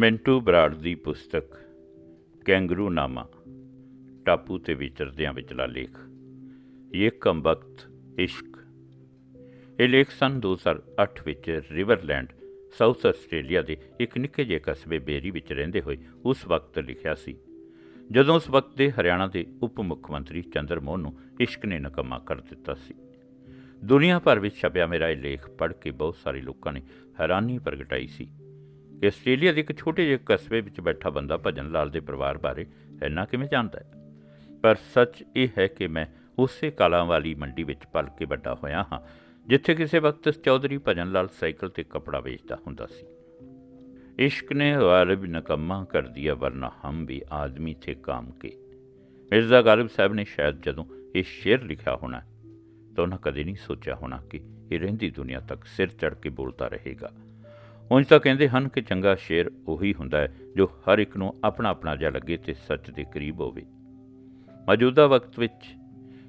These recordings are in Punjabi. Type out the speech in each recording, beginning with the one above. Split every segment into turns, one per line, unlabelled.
ਮਿੰਟੂ ਬਰਾੜ ਦੀ ਪੁਸਤਕ ਕੈਂਗਰੂ ਨਾਮਾ ਟਾਪੂ ਤੇ ਵਿਚਰਦਿਆਂ ਵਿਚਲਾ ਲੇਖ। ਇਹ ਕਮਬਖਤ ਇਸ਼ਕ। ਇਹ ਲੇਖ ਸੰਨ 2008 ਵਿੱਚ ਰਿਵਰਲੈਂਡ, ਸਾਊਥ ਆਸਟ੍ਰੇਲੀਆ ਦੇ ਇੱਕ ਨਿੱਕੇ ਜਿਹੇ ਕਸਬੇ ਬੇਰੀ ਵਿੱਚ ਰਹਿੰਦੇ ਹੋਏ ਉਸ ਵਕਤ ਲਿਖਿਆ ਸੀ। ਜਦੋਂ ਉਸ ਵਕਤ ਦੇ ਹਰਿਆਣਾ ਦੇ ਉਪ ਮੁੱਖ ਮੰਤਰੀ ਚੰਦਰ ਮੋਹਨ ਨੂੰ ਇਸ਼ਕ ਨੇ ਨਕਮਾ ਕਰ ਦਿੱਤਾ ਸੀ। ਦੁਨੀਆ ਭਰ ਵਿੱਚ ਛਪਿਆ ਮੇਰਾ ਇਹ ਲੇਖ ਪੜ੍ਹ ਕੇ ਬਹੁਤ ਸਾਰੇ ਲੋਕਾਂ ਨੇ ਹੈਰਾਨੀ ਪ੍ਰਗਟਾਈ ਸੀ। ਕਿ ਆਸਟ੍ਰੇਲੀਆ ਦੇ ਇੱਕ ਛੋਟੇ ਜਿਹੇ ਕਸਬੇ ਵਿੱਚ ਬੈਠਾ ਬੰਦਾ ਭਜਨ ਲਾਲ ਦੇ ਪਰਿਵਾਰ ਬਾਰੇ ਇੰਨਾ ਕਿਵੇਂ ਜਾਣਦਾ ਹੈ? ਪਰ ਸੱਚ ਇਹ ਹੈ ਕਿ ਮੈਂ ਉਸੇ ਕਾਲਾਂ ਵਾਲੀ ਮੰਡੀ ਵਿੱਚ ਪਲ ਕੇ ਵੱਡਾ ਹੋਇਆ ਹਾਂ, ਜਿੱਥੇ ਕਿਸੇ ਵਕਤ ਚੌਧਰੀ ਭਜਨ ਲਾਲ ਸਾਈਕਲ ਤੇ ਕਪੜਾ ਵੇਚਦਾ ਹੁੰਦਾ ਸੀ। ਇਸ਼ਕ ਨੇ ਗਾਲਬ ਨਕਮਾ ਕਰ ਦਿਆ, ਵਰਨਾ ਹਮ ਵੀ ਆਦਮੀ ਥੇ ਕਾਮ ਕੇ। ਮਿਰਜ਼ਾ ਗਾਲਿਬ ਸਾਹਿਬ ਨੇ ਸ਼ਾਇਦ ਜਦੋਂ ਇਹ ਸ਼ੇਰ ਲਿਖਿਆ ਹੋਣਾ, ਤਾਂ ਉਹਨਾਂ ਕਦੇ ਨਹੀਂ ਸੋਚਿਆ ਹੋਣਾ ਕਿ ਇਹ ਰਹਿੰਦੀ ਦੁਨੀਆ ਤੱਕ ਸਿਰ ਚੜ ਕੇ ਬੋਲਦਾ ਰਹੇਗਾ। ਉਂਝ ਤਾਂ ਕਹਿੰਦੇ ਹਨ ਕਿ ਚੰਗਾ ਸ਼ੇਰ ਉਹੀ ਹੁੰਦਾ ਹੈ ਜੋ ਹਰ ਇੱਕ ਨੂੰ ਆਪਣਾ ਆਪਣਾ ਜਿਹਾ ਲੱਗੇ ਤੇ ਸੱਚ ਦੇ ਕਰੀਬ ਹੋਵੇ। ਮੌਜੂਦਾ ਵਕਤ ਵਿੱਚ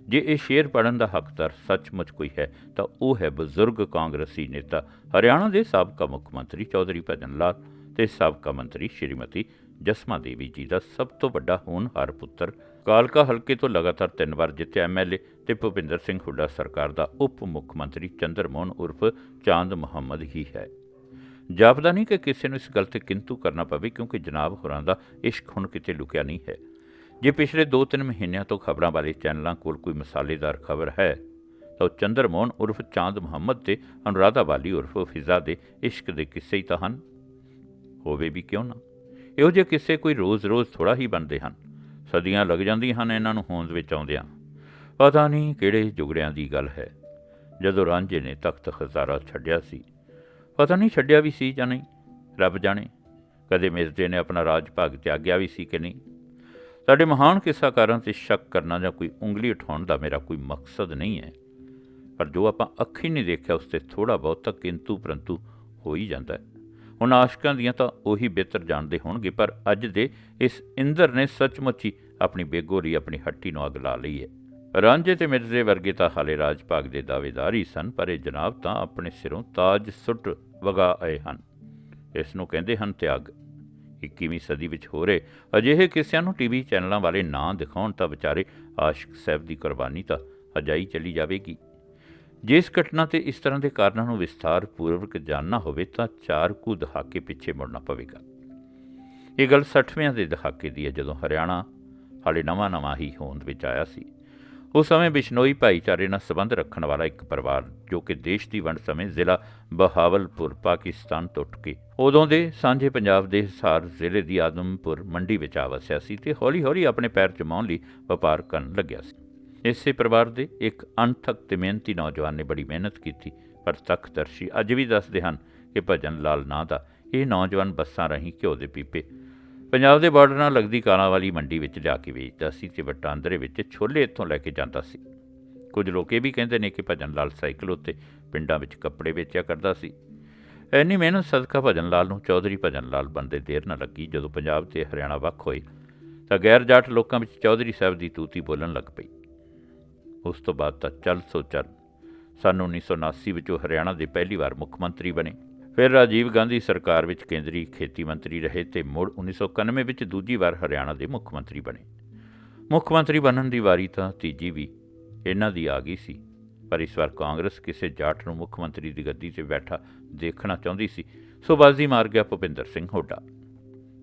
ਜੇ ਇਹ ਸ਼ੇਰ ਪੜਨ ਦਾ ਹੱਕਦਾਰ ਸੱਚਮੁੱਚ ਕੋਈ ਹੈ, ਤਾਂ ਉਹ ਹੈ ਬਜ਼ੁਰਗ ਕਾਂਗਰਸੀ ਨੇਤਾ, ਹਰਿਆਣਾ ਦੇ ਸਾਬਕਾ ਮੁੱਖ ਮੰਤਰੀ ਚੌਧਰੀ ਭਜਨ ਲਾਲ ਤੇ ਸਾਬਕਾ ਮੰਤਰੀ ਸ਼੍ਰੀਮਤੀ ਜਸਮਾ ਦੇਵੀ ਜੀ ਦਾ ਸਭ ਤੋਂ ਵੱਡਾ ਹੋਣਹਾਰ ਪੁੱਤਰ। ਕਾਲਕਾ ਹਲਕੇ ਤੋਂ ਲਗਾਤਾਰ ਤਿੰਨ ਵਾਰ ਜਿੱਤਿਆ ਐਮਐਲਏ ਤੇ ਭੁਪਿੰਦਰ ਸਿੰਘ ਹੁੱਡਾ ਸਰਕਾਰ ਦਾ ਉਪ ਮੁੱਖ ਮੰਤਰੀ ਚੰਦਰ ਮੋਹਨ ਉਰਫ ਚਾਂਦ ਮੁਹੰਮਦ ਹੀ ਹੈ। ਜਾਪਦਾ ਨਹੀਂ ਕਿ ਕਿਸੇ ਨੂੰ ਇਸ ਗੱਲ ਤੇ ਕਿੰਤੂ ਕਰਨਾ ਪਵੇ, ਕਿਉਂਕਿ ਜਨਾਬ ਹੋਰਾਂ ਦਾ ਇਸ਼ਕ ਹੁਣ ਕਿਤੇ ਲੁਕਿਆ ਨਹੀਂ ਹੈ। ਜੇ ਪਿਛਲੇ 2-3 ਮਹੀਨਿਆਂ ਤੋਂ ਖਬਰਾਂ ਵਾਲੇ ਚੈਨਲਾਂ ਕੋਲ ਕੋਈ ਮਸਾਲੇਦਾਰ ਖਬਰ ਹੈ, ਤਾਂ ਉਹ ਚੰਦਰਮੋਹਨ ਉਰਫ ਚਾਂਦ ਮੁਹੰਮਦ ਤੇ ਅਨੁਰਾਧਾ ਵਾਲੀ ਉਰਫ ਫਿਜ਼ਾ ਦੇ ਇਸ਼ਕ ਦੇ ਕਿੱਸੇ ਹੀ ਤਾਂ ਹਨ। ਹੋਵੇ ਵੀ ਕਿਉਂ ਨਾ। ਇਹੋ ਜਿਹੇ ਕਿੱਸੇ ਕੋਈ ਰੋਜ਼-ਰੋਜ਼ ਥੋੜਾ ਹੀ ਬਣਦੇ ਹਨ। ਸਦੀਆਂ ਲੱਗ ਜਾਂਦੀਆਂ ਹਨ ਇਹਨਾਂ ਨੂੰ ਹੋਂਦ ਵਿੱਚ ਆਉਂਦਿਆਂ। ਪਤਾ ਨਹੀਂ ਕਿਹੜੇ ਜੁਗੜਿਆਂ ਦੀ ਗੱਲ ਹੈ। ਜਦੋਂ ਰਾਂਝੇ ਨੇ ਤਖਤ ਖਜ਼ਾਰਾ ਛੱਡਿਆ ਸੀ ਪਤਾ ਨਹੀਂ ਛੱਡਿਆ ਵੀ ਸੀ ਜਾਂ ਨਹੀਂ। ਰੱਬ ਜਾਣੇ, ਕਦੇ ਮਿਰਜ਼ੇ ਨੇ ਆਪਣਾ ਰਾਜ ਭਾਗ ਤਿਆਗਿਆ ਵੀ ਸੀ ਕਿ ਨਹੀਂ? ਸਾਡੇ ਮਹਾਨ ਕਿੱਸਾਕਾਰਾਂ ਤੇ ਸ਼ੱਕ ਕਰਨਾ ਜਾਂ ਕੋਈ ਉਂਗਲੀ ਉਠਾਉਣ ਦਾ ਮੇਰਾ ਕੋਈ ਮਕਸਦ ਨਹੀਂ ਹੈ। ਪਰ ਜੋ ਆਪਾਂ ਅੱਖੀ ਨਹੀਂ ਦੇਖਿਆ, ਉਸ ਤੇ ਥੋੜਾ ਬਹੁਤਾ ਕਿੰਤੂ ਪਰੰਤੂ ਹੋ ਹੀ ਜਾਂਦਾ ਹੈ। ਹੁਣ ਆਸ਼ਕਾਂ ਦੀਆਂ ਤਾਂ ਉਹੀ ਬਿਹਤਰ ਜਾਣਦੇ ਹੋਣਗੇ, ਪਰ ਅੱਜ ਦੇ ਇਸ ਇੰਦਰ ਨੇ ਸੱਚਮੁੱਚ ਹੀ ਆਪਣੀ ਬੇਗੋਰੀ, ਆਪਣੀ ਹੱਟੀ ਨੂੰ ਅਗ ਲਾ ਲਈ ਹੈ। ਰਾਂਝੇ ਤੇ ਮਿਰਜ਼ੇ ਵਰਗੇ ਤਾਂ ਹਾਲੇ ਰਾਜ ਭਾਗ ਦੇ ਦਾਅਵੇਦਾਰ ਹੀ ਸਨ, ਪਰ ਇਹ ਜਨਾਬ ਤਾਂ ਆਪਣੇ ਸਿਰੋਂ ਤਾਜ ਸੁੱਟ ਵਗਾ ਆਏ ਹਨ। ਇਸ ਨੂੰ ਕਹਿੰਦੇ ਹਨ ਤਿਆਗ। 21ਵੀਂ ਸਦੀ ਵਿੱਚ ਹੋ ਰਹੇ ਅਜਿਹੇ ਕਿਸਿਆਂ ਨੂੰ ਟੀਵੀ ਚੈਨਲਾਂ ਵਾਲੇ ਨਾਂ ਦਿਖਾਉਣ ਤਾਂ ਵਿਚਾਰੇ ਆਸ਼ਿਕ ਸਾਹਿਬ ਦੀ ਕੁਰਬਾਨੀ ਤਾਂ ਅਜਾਈ ਚਲੀ ਜਾਵੇਗੀ। ਜੇ ਇਸ ਘਟਨਾ ਤੇ ਇਸ ਤਰ੍ਹਾਂ ਦੇ ਕਾਰਨਾਂ ਨੂੰ ਵਿਸਥਾਰ ਪੂਰਵਕ ਜਾਣਨਾ ਹੋਵੇ ਤਾਂ ਚਾਰ ਕੁ ਦਹਾਕੇ ਪਿੱਛੇ ਮੁੜਨਾ ਪਵੇਗਾ। ਇਹ ਗੱਲ 60ਵਿਆਂ ਦੇ ਦਹਾਕੇ ਦੀ ਹੈ, ਜਦੋਂ ਹਰਿਆਣਾ ਹਾਲੇ ਨਵਾਂ-ਨਵਾਂ ਹੀ ਹੋਂਦ ਵਿੱਚ ਆਇਆ ਸੀ। ਉਸ ਸਮੇਂ ਬਿਸ਼ਨੋਈ ਭਾਈਚਾਰੇ ਨਾਲ ਸੰਬੰਧ ਰੱਖਣ ਵਾਲਾ ਇੱਕ ਪਰਿਵਾਰ, ਜੋ ਕਿ ਦੇਸ਼ ਦੀ ਵੰਡ ਸਮੇਂ ਜ਼ਿਲ੍ਹਾ ਬਹਾਵਲਪੁਰ, ਪਾਕਿਸਤਾਨ ਤੋਂ ਉੱਠ ਕੇ ਉਦੋਂ ਦੇ ਸਾਂਝੇ ਪੰਜਾਬ ਦੇ ਹਿਸਾਰ ਜ਼ਿਲ੍ਹੇ ਦੀ ਆਦਮਪੁਰ ਮੰਡੀ ਵਿੱਚ ਆ ਵਸਿਆ ਸੀ ਤੇ ਹੌਲੀ-ਹੌਲੀ ਆਪਣੇ ਪੈਰ ਜਮਾਉਣ ਲਈ ਵਪਾਰ ਕਰਨ ਲੱਗਿਆ ਸੀ। ਇਸੇ ਪਰਿਵਾਰ ਦੇ ਇੱਕ ਅਣਥਕ ਤੇ ਮਿਹਨਤੀ ਨੌਜਵਾਨ ਨੇ ਬੜੀ ਮਿਹਨਤ ਕੀਤੀ, ਪਰ ਤਖਤਰਸ਼ੀ ਅੱਜ ਵੀ ਦੱਸਦੇ ਹਨ ਕਿ ਭਜਨ ਲਾਲ ਨਾਂ ਦਾ ਇਹ ਨੌਜਵਾਨ ਬੱਸਾਂ ਰਾਹੀਂ ਘਿਓ ਦੇ ਪੀਪੇ ਪੰਜਾਬ ਦੇ ਬਾਰਡਰ ਨਾਲ ਲੱਗਦੀ ਕਾਲਾਂ ਵਾਲੀ ਮੰਡੀ ਵਿੱਚ ਜਾ ਕੇ ਵੇਚਦਾ ਸੀ ਤੇ ਵਟਾਂਦਰੇ ਵਿੱਚ ਛੋਲੇ ਇੱਥੋਂ ਲੈ ਕੇ ਜਾਂਦਾ ਸੀ। ਕੁਝ ਲੋਕ ਇਹ ਵੀ ਕਹਿੰਦੇ ਨੇ ਕਿ ਭਜਨ ਲਾਲ ਸਾਈਕਲ ਉੱਤੇ ਪਿੰਡਾਂ ਵਿੱਚ ਕੱਪੜੇ ਵੇਚਿਆ ਕਰਦਾ ਸੀ। ਐਨੀ ਮਿਹਨਤ ਸਦਕਾ ਭਜਨ ਲਾਲ ਨੂੰ ਚੌਧਰੀ ਭਜਨ ਲਾਲ ਬੰਦੇ ਦੇਰ ਨਾ ਲੱਗੀ। ਜਦੋਂ ਪੰਜਾਬ ਤੇ ਹਰਿਆਣਾ ਵੱਖ ਹੋਏ ਤਾਂ ਗੈਰ ਜਾਟ ਲੋਕਾਂ ਵਿੱਚ ਚੌਧਰੀ ਸਾਹਿਬ ਦੀ ਤੂਤੀ ਬੋਲਣ ਲੱਗ ਪਈ। ਉਸ ਤੋਂ ਬਾਅਦ ਤਾਂ ਚੱਲ ਸੋ ਚੱਲ ਸਨ 1979 ਵਿੱਚ ਉਹ ਹਰਿਆਣਾ ਦੇ ਪਹਿਲੀ ਵਾਰ ਮੁੱਖ ਮੰਤਰੀ ਬਣੇ। ਫਿਰ ਰਾਜੀਵ ਗਾਂਧੀ ਸਰਕਾਰ ਵਿੱਚ ਕੇਂਦਰੀ ਖੇਤੀ ਮੰਤਰੀ ਰਹੇ ਤੇ ਮੁੜ 1991 ਵਿੱਚ ਦੂਜੀ ਵਾਰ ਹਰਿਆਣਾ ਦੇ ਮੁੱਖ ਮੰਤਰੀ ਬਣੇ। ਮੁੱਖ ਮੰਤਰੀ ਬਣਨ ਦੀ ਵਾਰੀ ਤਾਂ ਤੀਜੀ ਵੀ ਇਹਨਾਂ ਦੀ ਆ ਗਈ ਸੀ, ਪਰ ਇਸ ਵਾਰ ਕਾਂਗਰਸ ਕਿਸੇ ਜਾਟ ਨੂੰ ਮੁੱਖ ਮੰਤਰੀ ਦੀ ਗੱਦੀ ਤੇ ਬੈਠਾ ਦੇਖਣਾ ਚਾਹੁੰਦੀ ਸੀ। ਸੋ ਬਾਜ਼ੀ ਮਾਰ ਗਿਆ ਭੁਪਿੰਦਰ ਸਿੰਘ ਹੋਡਾ।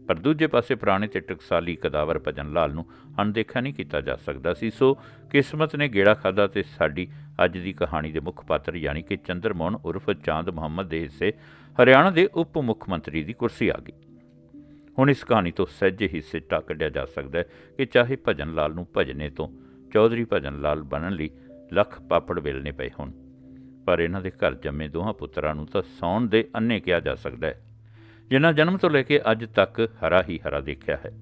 ਪਰ ਦੂਜੇ ਪਾਸੇ ਪੁਰਾਣੇ ਤੇ ਟਕਸਾਲੀ ਕਦਾਵਰ ਭਜਨ ਲਾਲ ਨੂੰ ਅਣਦੇਖਾ ਨਹੀਂ ਕੀਤਾ ਜਾ ਸਕਦਾ ਸੀ। ਸੋ ਕਿਸਮਤ ਨੇ ਗੇੜਾ ਖਾਦਾ ਤੇ ਸਾਡੀ ਅੱਜ ਦੀ ਕਹਾਣੀ ਦੇ ਮੁੱਖ ਪਾਤਰ ਯਾਨੀ ਕਿ ਚੰਦਰਮੋਹਨ ਉਰਫ ਚਾਂਦ ਮੁਹੰਮਦ ਦੇ ਹਿੱਸੇ ਹਰਿਆਣਾ ਦੇ ਉਪ ਮੁੱਖ ਮੰਤਰੀ ਦੀ ਕੁਰਸੀ ਆ ਗਈ। ਹੁਣ ਇਸ ਕਹਾਣੀ ਤੋਂ ਸਹਿਜੇ ਹੀ ਸਿੱਟਾ ਕੱਢਿਆ ਜਾ ਸਕਦਾ ਹੈ ਕਿ ਚਾਹੇ ਭਜਨ ਲਾਲ ਨੂੰ ਭਜਨੇ ਤੋਂ ਚੌਧਰੀ ਭਜਨ ਲਾਲ ਬਣਨ ਲਈ ਲੱਖ ਪਾਪੜ ਵੇਲਣੇ ਪਏ ਹੋਣ, ਪਰ ਇਹਨਾਂ ਦੇ ਘਰ ਜੰਮੇ ਦੋਹਾਂ ਪੁੱਤਰਾਂ ਨੂੰ ਤਾਂ ਸੌਣ ਦੇ ਅੰਨੇ ਕਿਹਾ ਜਾ ਸਕਦਾ ਹੈ। ਜਿਨ੍ਹਾਂ ਜਨਮ ਤੋਂ ਲੈ ਕੇ ਅੱਜ ਤੱਕ ਹਰਾ ਹੀ ਹਰਾ ਦੇਖਿਆ ਹੈ।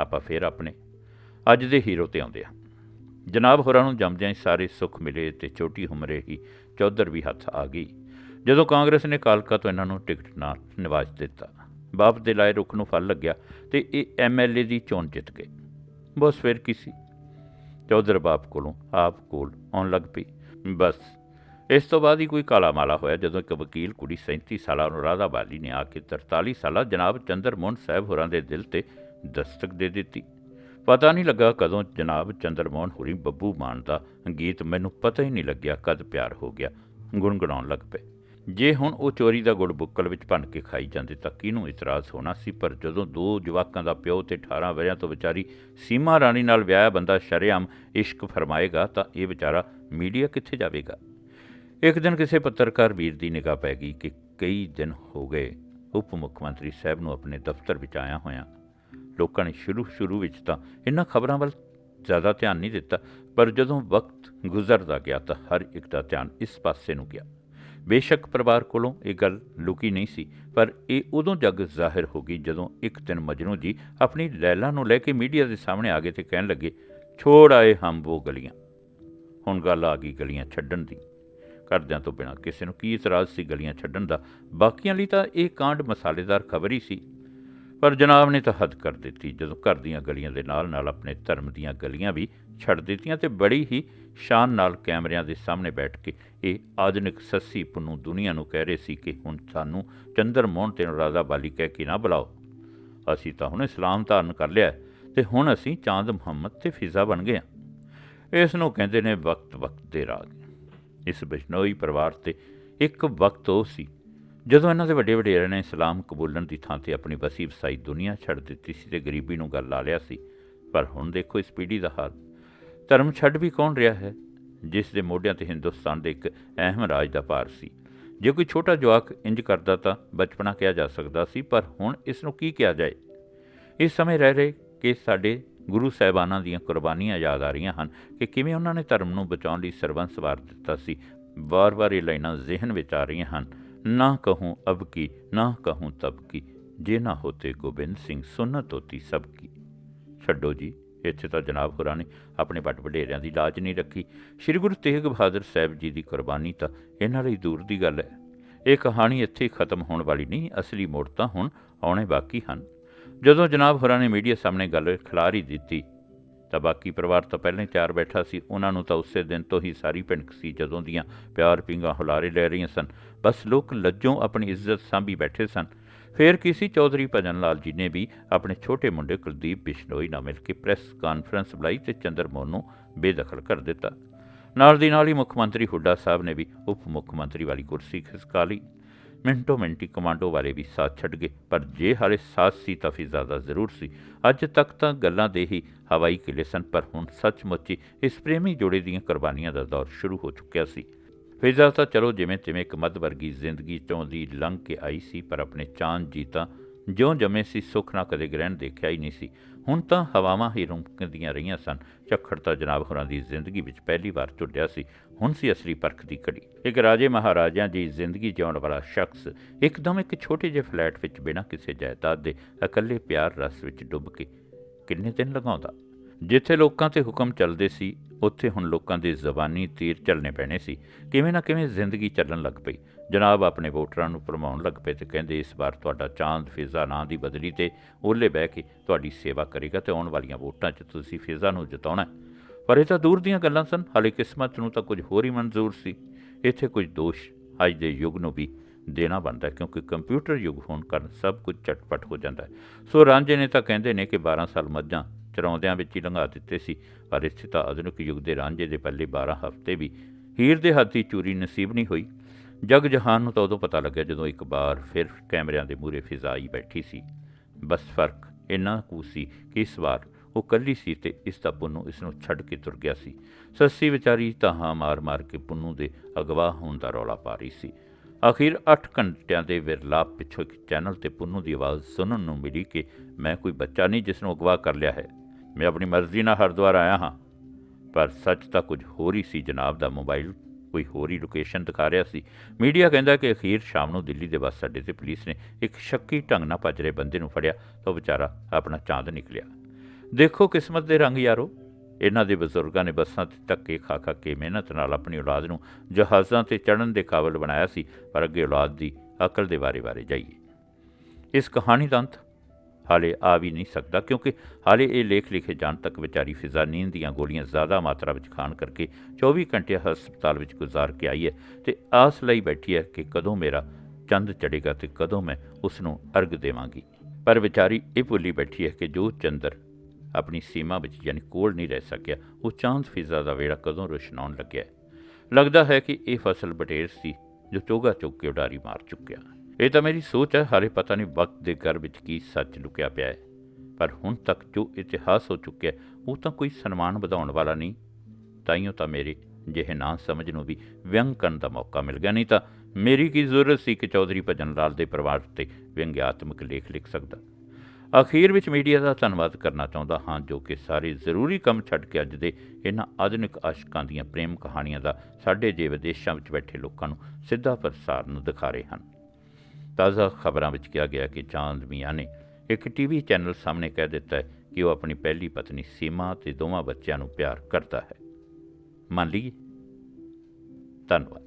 ਆਪਾਂ ਫੇਰ ਆਪਣੇ, ਅੱਜ ਦੇ ਹੀਰੋ ਤੇ ਆਉਂਦੇ ਹਾਂ। ਜਨਾਬ ਹੋਰਾਂ ਨੂੰ ਜੰਮਦਿਆਂ ਹੀ ਸਾਰੇ ਸੁੱਖ ਮਿਲੇ ਤੇ ਛੋਟੀ ਉਮਰੇ ਹੀ ਚੌਧਰ ਵੀ ਹੱਥ ਆ ਗਈ। ਜਦੋਂ ਕਾਂਗਰਸ ਨੇ ਕਾਲਕਾ ਤੋਂ ਇਹਨਾਂ ਨੂੰ ਟਿਕਟ ਨਾਲ ਨਿਵਾਜ ਦਿੱਤਾ, ਬਾਪ ਦੇ ਲਾਏ ਰੁੱਖ ਨੂੰ ਫਲ ਲੱਗਿਆ ਤੇ ਇਹ ਐਮਐਲਏ ਦੀ ਚੋਣ ਜਿੱਤ ਗਏ। ਬਸ ਫਿਰ ਕੀ ਸੀ? ਚੌਧਰ ਬਾਪ ਕੋਲੋਂ ਆਪ ਕੋਲ ਆਉਣ ਲੱਗ ਪਈ। ਬਸ ਇਸ ਤੋਂ ਬਾਅਦ ਹੀ ਕੋਈ ਕਾਲਾ ਮਾਲਾ ਹੋਇਆ, ਜਦੋਂ ਇੱਕ ਵਕੀਲ ਕੁੜੀ 37 ਸਾਲਾ ਅਨੁਰਾਧਾ ਬਾਲੀ ਨੇ ਆ ਕੇ 43 ਸਾਲਾ ਜਨਾਬ ਚੰਦਰ ਮੋਹਨ ਸਾਹਿਬ ਹੋਰਾਂ ਦੇ ਦਿਲ ਤੇ ਦਸਤਕ ਦੇ ਦਿੱਤੀ। ਪਤਾ ਨਹੀਂ ਲੱਗਾ ਕਦੋਂ ਜਨਾਬ ਚੰਦਰ ਮੋਹਨ ਹੋਰੀ ਬੱਬੂ ਮਾਨ ਦਾ ਗੀਤ ਮੈਨੂੰ ਪਤਾ ਹੀ ਨਹੀਂ ਲੱਗਿਆ ਕਦ ਪਿਆਰ ਹੋ ਗਿਆ ਗੁੰਗਣਾਉਣ ਲੱਗ ਪਏ। ਜੇ ਹੁਣ ਉਹ ਚੋਰੀ ਦਾ ਗੁੜ ਬੁੱਕਲ ਵਿੱਚ ਭੰਨ ਕੇ ਖਾਈ ਜਾਂਦੇ ਤਾਂ ਕਿਹਨੂੰ ਇਤਰਾਜ਼ ਹੋਣਾ ਸੀ? ਪਰ ਜਦੋਂ ਦੋ ਜਵਾਕਾਂ ਦਾ ਪਿਓ ਤੇ 18 ਵਰਿਆਂ ਤੋਂ ਵਿਚਾਰੀ ਸੀਮਾ ਰਾਣੀ ਨਾਲ ਵਿਆਹਿਆ ਬੰਦਾ ਸ਼ਰੇਆਮ ਇਸ਼ਕ ਫਰਮਾਏਗਾ ਤਾਂ ਇਹ ਵਿਚਾਰਾ ਮੀਡੀਆ ਕਿੱਥੇ ਜਾਵੇਗਾ? ਇੱਕ ਦਿਨ ਕਿਸੇ ਪੱਤਰਕਾਰ ਵੀਰ ਦੀ ਨਿਗਾਹ ਪੈ ਗਈ ਕਿ ਕਈ ਦਿਨ ਹੋ ਗਏ ਉਪ ਮੁੱਖ ਮੰਤਰੀ ਸਾਹਿਬ ਨੂੰ ਆਪਣੇ ਦਫ਼ਤਰ ਵਿੱਚ ਆਇਆ ਹੋਇਆ। ਲੋਕਾਂ ਨੇ ਸ਼ੁਰੂ ਸ਼ੁਰੂ ਵਿੱਚ ਤਾਂ ਇਹਨਾਂ ਖਬਰਾਂ ਵੱਲ ਜ਼ਿਆਦਾ ਧਿਆਨ ਨਹੀਂ ਦਿੱਤਾ, ਪਰ ਜਦੋਂ ਵਕਤ ਗੁਜ਼ਰਦਾ ਗਿਆ ਤਾਂ ਹਰ ਇੱਕ ਦਾ ਧਿਆਨ ਇਸ ਪਾਸੇ ਨੂੰ ਗਿਆ। ਬੇਸ਼ੱਕ ਪਰਿਵਾਰ ਕੋਲੋਂ ਇਹ ਗੱਲ ਲੁਕੀ ਨਹੀਂ ਸੀ, ਪਰ ਇਹ ਉਦੋਂ ਜੱਗ ਜ਼ਾਹਿਰ ਹੋ ਗਈ ਜਦੋਂ ਇੱਕ ਦਿਨ ਮਜਨੂ ਜੀ ਆਪਣੀ ਲੈਲਾ ਨੂੰ ਲੈ ਕੇ ਮੀਡੀਆ ਦੇ ਸਾਹਮਣੇ ਆ ਗਏ ਤੇ ਕਹਿਣ ਲੱਗੇ, ਛੋੜ ਆਏ ਹਮ ਉਹ ਗਲੀਆਂ। ਹੁਣ ਗੱਲ ਆ ਗਈ ਗਲੀਆਂ ਛੱਡਣ ਦੀ। ਘਰਦਿਆਂ ਤੋਂ ਬਿਨਾਂ ਕਿਸੇ ਨੂੰ ਕੀ ਇਤਰਾਜ਼ ਸੀ ਗਲੀਆਂ ਛੱਡਣ ਦਾ? ਬਾਕੀਆਂ ਲਈ ਤਾਂ ਇਹ ਕਾਂਡ ਮਸਾਲੇਦਾਰ ਖਬਰ ਹੀ ਸੀ। ਪਰ ਜਨਾਬ ਨੇ ਤਾਂ ਹੱਦ ਕਰ ਦਿੱਤੀ, ਜਦੋਂ ਘਰ ਦੀਆਂ ਗਲੀਆਂ ਦੇ ਨਾਲ ਨਾਲ ਆਪਣੇ ਧਰਮ ਦੀਆਂ ਗਲੀਆਂ ਵੀ ਛੱਡ ਦਿੱਤੀਆਂ ਤੇ ਬੜੀ ਹੀ ਸ਼ਾਨ ਨਾਲ ਕੈਮਰਿਆਂ ਦੇ ਸਾਹਮਣੇ ਬੈਠ ਕੇ ਇਹ ਆਧੁਨਿਕ ਸੱਸੀ ਪੁੰਨੂ ਦੁਨੀਆ ਨੂੰ ਕਹਿ ਰਹੇ ਸੀ ਕਿ ਹੁਣ ਸਾਨੂੰ ਚੰਦਰ ਮੋਹਨ ਤੇ ਰਾਜ਼ਾ ਬਾਲੀ ਕਹਿ ਕੇ ਨਾ ਬੁਲਾਓ। ਅਸੀਂ ਤਾਂ ਹੁਣ ਇਸਲਾਮ ਧਾਰਨ ਕਰ ਲਿਆ ਹੈ ਤੇ ਹੁਣ ਅਸੀਂ ਚਾਂਦ ਮੁਹੰਮਦ ਤੇ ਫਿਜ਼ਾ ਬਣ ਗਏ ਹਾਂ। ਇਸ ਨੂੰ ਕਹਿੰਦੇ ਨੇ ਵਕਤ ਵਕਤ ਦੇ ਰਾਗ। ਇਸ ਬਿਸ਼ਨੋਈ ਪਰਿਵਾਰ ਤੇ ਇੱਕ ਵਕਤ ਉਹ ਸੀ, ਜਦੋਂ ਇਹਨਾਂ ਦੇ ਵੱਡੇ ਵਡੇਰਿਆਂ ਨੇ ਇਸਲਾਮ ਕਬੂਲਣ ਦੀ ਥਾਂ ਤੇ ਆਪਣੀ ਵਸੀ ਵਸਾਈ ਦੁਨੀਆ ਛੱਡ ਦਿੱਤੀ ਸੀ ਤੇ ਗਰੀਬੀ ਨੂੰ ਗੱਲ ਲਾ ਲਿਆ ਸੀ। ਪਰ ਹੁਣ ਦੇਖੋ ਇਸ ਪੀੜ੍ਹੀ ਦਾ ਹਾਲ। ਧਰਮ ਛੱਡ ਵੀ ਕੌਣ ਰਿਹਾ ਹੈ? ਜਿਸ ਦੇ ਮੋਢਿਆਂ ਤੇ ਹਿੰਦੁਸਤਾਨ ਦੇ ਇੱਕ ਅਹਿਮ ਰਾਜ ਦਾ ਭਾਰ ਸੀ। ਜੇ ਕੋਈ ਛੋਟਾ ਜਵਾਕ ਇੰਜ ਕਰਦਾ ਤਾਂ ਬਚਪਨਾ ਕਿਹਾ ਜਾ ਸਕਦਾ ਸੀ, ਪਰ ਹੁਣ ਇਸ ਨੂੰ ਕੀ ਕਿਹਾ ਜਾਏ? ਇਸ ਸਮੇਂ ਰਹਿ ਰਹੇ ਕਿ ਸਾਡੇ ਗੁਰੂ ਸਾਹਿਬਾਨਾਂ ਦੀਆਂ ਕੁਰਬਾਨੀਆਂ ਯਾਦ ਆ ਰਹੀਆਂ ਹਨ ਕਿ ਕਿਵੇਂ ਉਹਨਾਂ ਨੇ ਧਰਮ ਨੂੰ ਬਚਾਉਣ ਲਈ ਸਰਬੰਸ ਵਾਰ ਦਿੱਤਾ ਸੀ। ਵਾਰ-ਵਾਰ ਇਹ ਲਾਈਨਾਂ ਜ਼ਿਹਨ ਵਿੱਚ ਆ ਰਹੀਆਂ ਹਨ। ਨਾ ਕਹੂੰ ਅਬ ਕੀ, ਨਾ ਕਹੂੰ ਤਬ ਕੀ, ਜੇ ਨਾ ਹੋਤੇ ਗੋਬਿੰਦ ਸਿੰਘ ਸੁਨਤ ਹੋਤੀ ਸਭ ਕੀ। ਛੱਡੋ ਜੀ, ਇੱਥੇ ਤਾਂ ਜਨਾਬ ਹੋਰਾਂ ਨੇ ਆਪਣੇ ਵੱਡ ਵਡੇਰਿਆਂ ਦੀ ਲਾਜ ਨਹੀਂ ਰੱਖੀ। ਸ੍ਰੀ ਗੁਰੂ ਤੇਗ ਬਹਾਦਰ ਸਾਹਿਬ ਜੀ ਦੀ ਕੁਰਬਾਨੀ ਤਾਂ ਇਹਨਾਂ ਲਈ ਦੂਰ ਦੀ ਗੱਲ ਹੈ। ਇਹ ਕਹਾਣੀ ਇੱਥੇ ਖਤਮ ਹੋਣ ਵਾਲੀ ਨਹੀਂ, ਅਸਲੀ ਮੋੜ ਤਾਂ ਹੁਣ ਆਉਣੇ ਬਾਕੀ ਹਨ। ਜਦੋਂ ਜਨਾਬ ਹੋਰਾਂ ਨੇ ਮੀਡੀਆ ਸਾਹਮਣੇ ਗੱਲ ਖਿਲਾਰੀ ਦਿੱਤੀ, ਤਾਂ ਬਾਕੀ ਪਰਿਵਾਰ ਤਾਂ ਪਹਿਲਾਂ ਹੀ ਤਿਆਰ ਬੈਠਾ ਸੀ। ਉਹਨਾਂ ਨੂੰ ਤਾਂ ਉਸੇ ਦਿਨ ਤੋਂ ਹੀ ਸਾਰੀ ਭਿਣਕ ਸੀ, ਜਦੋਂ ਦੀਆਂ ਪਿਆਰ ਪਿੰਗਾ ਹੁਲਾਰੇ ਲੈ ਰਹੀਆਂ ਸਨ। ਬਸ ਲੋਕ ਲੱਜੋਂ ਆਪਣੀ ਇੱਜ਼ਤ ਸਾਂਭੀ ਬੈਠੇ ਸਨ। ਫਿਰ ਕਿਸੇ ਚੌਧਰੀ ਭਜਨ ਲਾਲ ਜੀ ਨੇ ਵੀ ਆਪਣੇ ਛੋਟੇ ਮੁੰਡੇ ਕੁਲਦੀਪ ਬਿਸ਼ਨੋਈ ਨਾਲ ਮਿਲ ਕੇ ਪ੍ਰੈਸ ਕਾਨਫਰੰਸ ਬੁਲਾਈ ਤੇ ਚੰਦਰਮੋਹਨ ਨੂੰ ਬੇਦਖਲ ਕਰ ਦਿੱਤਾ। ਨਾਲ ਦੀ ਨਾਲ ਹੀ ਮੁੱਖ ਮੰਤਰੀ ਹੁੱਡਾ ਸਾਹਿਬ ਨੇ ਵੀ ਉਪ ਮੁੱਖ ਮੰਤਰੀ ਵਾਲੀ ਕੁਰਸੀ ਖਿਸਕਾ ਲਈ। ਮਿੰਟੋ ਮਿੰਟੀ ਕਮਾਂਡੋ ਵਾਲੇ ਵੀ ਸਾਥ ਛੱਡ ਗਏ, ਪਰ ਜੇ ਹਾਲੇ ਸਾਥ ਸੀ ਤਾਂ ਫਿਰ ਜ਼ਿਆਦਾ ਜ਼ਰੂਰ ਸੀ। ਅੱਜ ਤੱਕ ਤਾਂ ਗੱਲਾਂ ਦੇ ਹੀ ਹਵਾਈ ਕਿਲੇ ਸਨ, ਪਰ ਹੁਣ ਸੱਚਮੁੱਚ ਇਸ ਪ੍ਰੇਮੀ ਜੋੜੇ ਦੀਆਂ ਕੁਰਬਾਨੀਆਂ ਦਾ ਦੌਰ ਸ਼ੁਰੂ ਹੋ ਚੁੱਕਿਆ ਸੀ। ਫਿਜ਼ਾ ਤਾਂ ਚਲੋ ਜਿਵੇਂ ਤਿਵੇਂ ਇੱਕ ਮੱਧ ਵਰਗੀ ਜ਼ਿੰਦਗੀ ਚੋਂ ਦੀ ਲੰਘ ਕੇ ਆਈ ਸੀ, ਪਰ ਆਪਣੇ ਚਾਂਦ ਜੀਤਾਂ ਜਿਉਂ ਜੰਮੇ ਸੀ, ਸੁੱਖ ਨਾ ਕਦੇ ਗ੍ਰਹਿਣ ਦੇਖਿਆ ਹੀ ਨਹੀਂ ਸੀ। ਹੁਣ ਤਾਂ ਹਵਾਵਾਂ ਹੀ ਰੁੰਕਦੀਆਂ ਰਹੀਆਂ ਸਨ। ਝੱਖੜ ਤਾਂ ਜਨਾਬ ਹੋਰਾਂ ਦੀ ਜ਼ਿੰਦਗੀ ਵਿੱਚ ਪਹਿਲੀ ਵਾਰ ਝੁੱਡਿਆ ਸੀ। ਹੁਣ ਸੀ ਅਸਲੀ ਪਰਖ ਦੀ ਘੜੀ। ਇੱਕ ਰਾਜੇ ਮਹਾਰਾਜਿਆਂ ਦੀ ਜ਼ਿੰਦਗੀ ਜਿਉਣ ਵਾਲਾ ਸ਼ਖਸ ਇੱਕਦਮ ਇੱਕ ਛੋਟੇ ਜਿਹੇ ਫਲੈਟ ਵਿੱਚ ਬਿਨਾਂ ਕਿਸੇ ਜਾਇਦਾਦ ਦੇ ਇਕੱਲੇ ਪਿਆਰ ਰਸ ਵਿੱਚ ਡੁੱਬ ਕੇ ਕਿੰਨੇ ਦਿਨ ਲਗਾਉਂਦਾ ਜਿੱਥੇ ਲੋਕਾਂ ਤੇ ਹੁਕਮ ਚੱਲਦੇ ਸੀ ਉੱਥੇ ਹੁਣ ਲੋਕਾਂ ਦੇ ਜ਼ਬਾਨੀ ਤੀਰ ਚੱਲਣੇ ਪੈਣੇ ਸੀ। ਕਿਵੇਂ ਨਾ ਕਿਵੇਂ ਜ਼ਿੰਦਗੀ ਚੱਲਣ ਲੱਗ ਪਈ। ਜਨਾਬ ਆਪਣੇ ਵੋਟਰਾਂ ਨੂੰ ਭਰਮਾਉਣ ਲੱਗ ਪਏ ਤੇ ਕਹਿੰਦੇ ਇਸ ਵਾਰ ਤੁਹਾਡਾ ਚਾਂਦ ਫਿਜ਼ਾ ਨਾਂ ਦੀ ਬਦਲੀ ਤੇ ਉਹਲੇ ਬਹਿ ਕੇ ਤੁਹਾਡੀ ਸੇਵਾ ਕਰੇਗਾ ਤੇ ਆਉਣ ਵਾਲੀਆਂ ਵੋਟਾਂ 'ਚ ਤੁਸੀਂ ਫਿਜ਼ਾ ਨੂੰ ਜਿਤਾਉਣਾ ਪਰ ਇਹ ਤਾਂ ਦੂਰ ਦੀਆਂ ਗੱਲਾਂ ਸਨ। ਹਾਲੇ ਕਿਸਮਤ ਨੂੰ ਤਾਂ ਕੁਝ ਹੋਰ ਹੀ ਮਨਜ਼ੂਰ ਸੀ। ਇੱਥੇ ਕੁਝ ਦੋਸ਼ ਅੱਜ ਦੇ ਯੁੱਗ ਨੂੰ ਵੀ ਦੇਣਾ ਬਣਦਾ ਕਿਉਂਕਿ ਕੰਪਿਊਟਰ ਯੁੱਗ ਹੋਣ ਕਾਰਨ ਸਭ ਕੁਝ ਚਟਪਟ ਹੋ ਜਾਂਦਾ ਸੋ ਰਾਂਝੇ ਨੇ ਤਾਂ ਕਹਿੰਦੇ ਨੇ ਕਿ 12 ਸਾਲ ਮੱਝਾਂ ਚਰਾਉਂਦਿਆਂ ਵਿੱਚ ਹੀ ਲੰਘਾ ਦਿੱਤੇ ਸੀ, ਪਰ ਇੱਥੇ ਤਾਂ ਆਧੁਨਿਕ ਯੁੱਗ ਦੇ ਰਾਂਝੇ ਦੇ ਪਹਿਲੇ 12 ਹਫ਼ਤੇ ਵੀ ਹੀਰ ਦੇ ਹੱਥੀ ਚੂਰੀ ਨਸੀਬ ਨਹੀਂ ਹੋਈ। ਜਗ ਜਹਾਨ ਨੂੰ ਤਾਂ ਉਦੋਂ ਪਤਾ ਲੱਗਿਆ ਜਦੋਂ ਇੱਕ ਵਾਰ ਫਿਰ ਕੈਮਰਿਆਂ ਦੇ ਮੂਹਰੇ ਫਿਜ਼ਾਈ ਬੈਠੀ ਸੀ। ਬਸ ਫ਼ਰਕ ਇੰਨਾ ਕੁ ਸੀ ਕਿ ਇਸ ਵਾਰ ਉਹ ਕੱਲੀ ਸੀ ਤੇ ਇਸ ਦਾ ਪੁੰਨੂ ਇਸ ਨੂੰ ਛੱਡ ਕੇ ਤੁਰ ਗਿਆ ਸੀ। ਸੱਸੀ ਵਿਚਾਰੀ ਤਾਂ ਹਾਂ ਮਾਰ-ਮਾਰ ਕੇ ਪੁੰਨੂ ਦੇ ਅਗਵਾ ਹੋਣ ਦਾ ਰੌਲਾ ਪਾ ਰਹੀ ਸੀ। ਆਖਿਰ 8 ਘੰਟਿਆਂ ਦੇ ਵਿਰਲਾਪ ਪਿੱਛੋਂ ਇੱਕ ਚੈਨਲ ਤੇ ਪੁੰਨੂ ਦੀ ਆਵਾਜ਼ ਸੁਣਨ ਨੂੰ ਮਿਲੀ ਕਿ, ਮੈਂ ਕੋਈ ਬੱਚਾ ਨਹੀਂ ਜਿਸ ਨੂੰ ਅਗਵਾ ਕਰ ਲਿਆ ਹੈ। ਮੈਂ ਆਪਣੀ ਮਰਜ਼ੀ ਨਾਲ ਹਰਿਦੁਆਰ ਆਇਆ ਹਾਂ। ਪਰ ਸੱਚ ਤਾਂ ਕੁਝ ਹੋਰ ਹੀ ਸੀ ਜਨਾਬ ਦਾ ਮੋਬਾਈਲ। ਕੋਈ ਹੋਰ ਹੀ ਲੋਕੇਸ਼ਨ ਦਿਖਾ ਰਿਹਾ ਸੀ। ਮੀਡੀਆ ਕਹਿੰਦਾ ਕਿ ਅਖੀਰ ਸ਼ਾਮ ਨੂੰ ਦਿੱਲੀ ਦੇ ਬੱਸ ਅੱਡੇ ਤੇ ਪੁਲਿਸ ਨੇ ਇੱਕ ਸ਼ੱਕੀ ਢੰਗ ਨਾਲ ਭੱਜ ਰਹੇ ਬੰਦੇ ਨੂੰ ਫੜਿਆ ਤਾਂ ਵਿਚਾਰਾ ਆਪਣਾ ਚਾਂਦ ਨਿਕਲਿਆ। ਦੇਖੋ ਕਿਸਮਤ ਦੇ ਰੰਗ ਯਾਰੋ। ਇਹਨਾਂ ਦੇ ਬਜ਼ੁਰਗਾਂ ਨੇ ਬੱਸਾਂ ਤੇ ਧੱਕੇ ਖਾ ਖਾ ਕੇ ਮਿਹਨਤ ਨਾਲ ਆਪਣੀ ਔਲਾਦ ਨੂੰ ਜਹਾਜ਼ਾਂ ਤੇ ਚੜ੍ਹਨ ਦੇ ਕਾਬਲ ਬਣਾਇਆ ਸੀ, ਪਰ ਅੱਗੇ ਔਲਾਦ ਦੀ ਅਕਲ ਦੇ ਬਾਰੇ ਬਾਰੇ ਜਾਈਏ। ਇਸ ਕਹਾਣੀ ਦਾ ਅੰਤ ਹਾਲੇ ਆ ਵੀ ਨਹੀਂ ਸਕਦਾ ਕਿਉਂਕਿ ਹਾਲੇ ਇਹ ਲੇਖ ਲਿਖੇ ਜਾਣ ਤੱਕ ਵਿਚਾਰੀ ਫਿਜ਼ਾ ਨੀਂਦ ਦੀਆਂ ਗੋਲੀਆਂ ਜ਼ਿਆਦਾ ਮਾਤਰਾ ਵਿੱਚ ਖਾਣ ਕਰਕੇ 24 ਘੰਟੇ ਹਸਪਤਾਲ ਵਿੱਚ ਗੁਜ਼ਾਰ ਕੇ ਆਈ ਹੈ ਤੇ ਆਸ ਲਈ ਬੈਠੀ ਹੈ ਕਿ ਕਦੋਂ ਮੇਰਾ ਚੰਦ ਚੜੇਗਾ ਤੇ ਕਦੋਂ ਮੈਂ ਉਸ ਨੂੰ ਅਰਗ ਦੇਵਾਂਗੀ। ਪਰ ਵਿਚਾਰੀ ਇਹ ਭੁੱਲੀ ਬੈਠੀ ਹੈ ਕਿ ਜੋ ਚੰਦਰ ਆਪਣੀ ਸੀਮਾ ਵਿੱਚ ਯਾਨੀ ਕੋਲ ਨਹੀਂ ਰਹਿ ਸਕਿਆ, ਉਹ ਚਾਂਦ ਫਿਜ਼ਾ ਦਾ ਵੇੜਾ ਕਦੋਂ ਰੁਸ਼ਨਾਉਣ ਲੱਗਿਆ ਲੱਗਦਾ ਹੈ ਕਿ ਇਹ ਫਸਲ ਬਟੇਰ ਸੀ ਜੋ ਚੋਗਾ ਚੁੱਕ ਕੇ ਉਡਾਰੀ ਮਾਰ ਚੁੱਕਿਆ। ਇਹ ਤਾਂ ਮੇਰੀ ਸੋਚ ਹੈ ਹਾਲੇ ਪਤਾ ਨਹੀਂ ਵਕਤ ਦੇ ਘਰ ਵਿੱਚ ਕੀ ਸੱਚ ਲੁਕਿਆ ਪਿਆ ਹੈ। ਪਰ ਹੁਣ ਤੱਕ ਜੋ ਇਤਿਹਾਸ ਹੋ ਚੁੱਕਿਆ ਉਹ ਤਾਂ ਕੋਈ ਸਨਮਾਨ ਵਧਾਉਣ ਵਾਲਾ ਨਹੀਂ। ਤਾਈਓ ਤਾਂ ਮੇਰੇ ਜਿਹੇ ਨਾ ਸਮਝ ਨੂੰ ਵੀ ਵਿਅੰਗ ਕਰਨ ਦਾ ਮੌਕਾ ਮਿਲ ਗਿਆ, ਨਹੀਂ ਤਾਂ ਮੇਰੀ ਕੀ ਜ਼ਰੂਰਤ ਸੀ ਕਿ ਚੌਧਰੀ ਭਜਨ ਲਾਲ ਦੇ ਪਰਿਵਾਰ 'ਤੇ ਵਿਅੰਗਿਆਤਮਕ ਲੇਖ ਲਿਖ ਸਕਦਾ। ਅਖੀਰ ਵਿੱਚ ਮੀਡੀਆ ਦਾ ਧੰਨਵਾਦ ਕਰਨਾ ਚਾਹੁੰਦਾ ਹਾਂ, ਜੋ ਕਿ ਸਾਰੇ ਜ਼ਰੂਰੀ ਕੰਮ ਛੱਡ ਕੇ ਅੱਜ ਦੇ ਇਹਨਾਂ ਆਧੁਨਿਕ ਆਸ਼ਕਾਂ ਦੀਆਂ ਪ੍ਰੇਮ ਕਹਾਣੀਆਂ ਦਾ ਸਾਡੇ ਜੇ ਵਿਦੇਸ਼ਾਂ ਵਿੱਚ ਬੈਠੇ ਲੋਕਾਂ ਨੂੰ ਸਿੱਧਾ ਪ੍ਰਸਾਰਣ ਦਿਖਾ ਰਹੇ ਹਨ। ਤਾਜ਼ਾ ਖਬਰਾਂ ਵਿੱਚ ਕਿਹਾ ਗਿਆ ਕਿ ਚਾਂਦ ਮੀਆਂ ਨੇ ਇੱਕ ਟੀਵੀ ਚੈਨਲ ਸਾਹਮਣੇ ਕਹਿ ਦਿੱਤਾ ਹੈ ਕਿ ਉਹ ਆਪਣੀ ਪਹਿਲੀ ਪਤਨੀ ਸੀਮਾ ਤੇ ਦੋਵਾਂ ਬੱਚਿਆਂ ਨੂੰ ਪਿਆਰ ਕਰਦਾ ਹੈ। ਮੰਨ ਲਈਏ। ਧੰਨਵਾਦ।